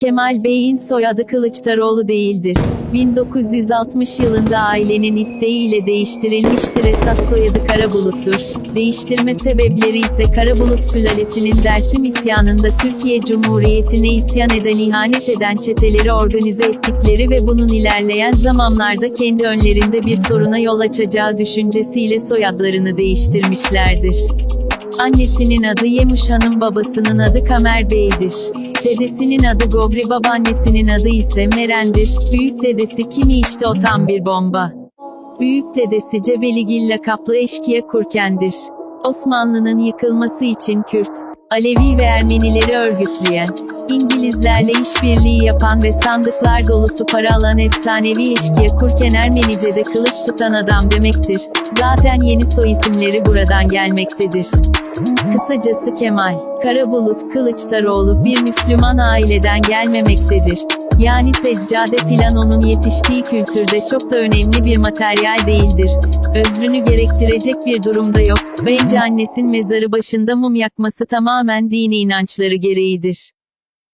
Kemal Bey'in soyadı Kılıçdaroğlu değildir. 1960 yılında ailenin isteğiyle değiştirilmiştir esas soyadı Karabulut'tur. Değiştirme sebepleri ise Karabulut sülalesinin Dersim isyanında Türkiye Cumhuriyeti'ne isyan eden ihanet eden çeteleri organize ettikleri ve bunun ilerleyen zamanlarda kendi önlerinde bir soruna yol açacağı düşüncesiyle soyadlarını değiştirmişlerdir. Annesinin adı Yemuş Hanım babasının adı Kamer Bey'dir. Dedesinin adı Gobri babaannesinin adı ise Meren'dir. Büyük dedesi kimi işte o tam bir bomba. Büyük dedesi Cebeligil lakaplı eşkıya Kurken'dir. Osmanlı'nın yıkılması için Kürt, Alevi ve Ermenileri örgütleyen, İngilizlerle işbirliği yapan ve sandıklar dolusu para alan efsanevi eşkıya Kurken Ermenice'de kılıç tutan adam demektir. Zaten yeni soy isimleri buradan gelmektedir. Kısacası Kemal, Karabulut Kılıçdaroğlu bir Müslüman aileden gelmemektedir. Yani seccade filan onun yetiştiği kültürde çok da önemli bir materyal değildir. Özrünü gerektirecek bir durumda yok. Bence annesinin mezarı başında mum yakması tamamen dini inançları gereğidir.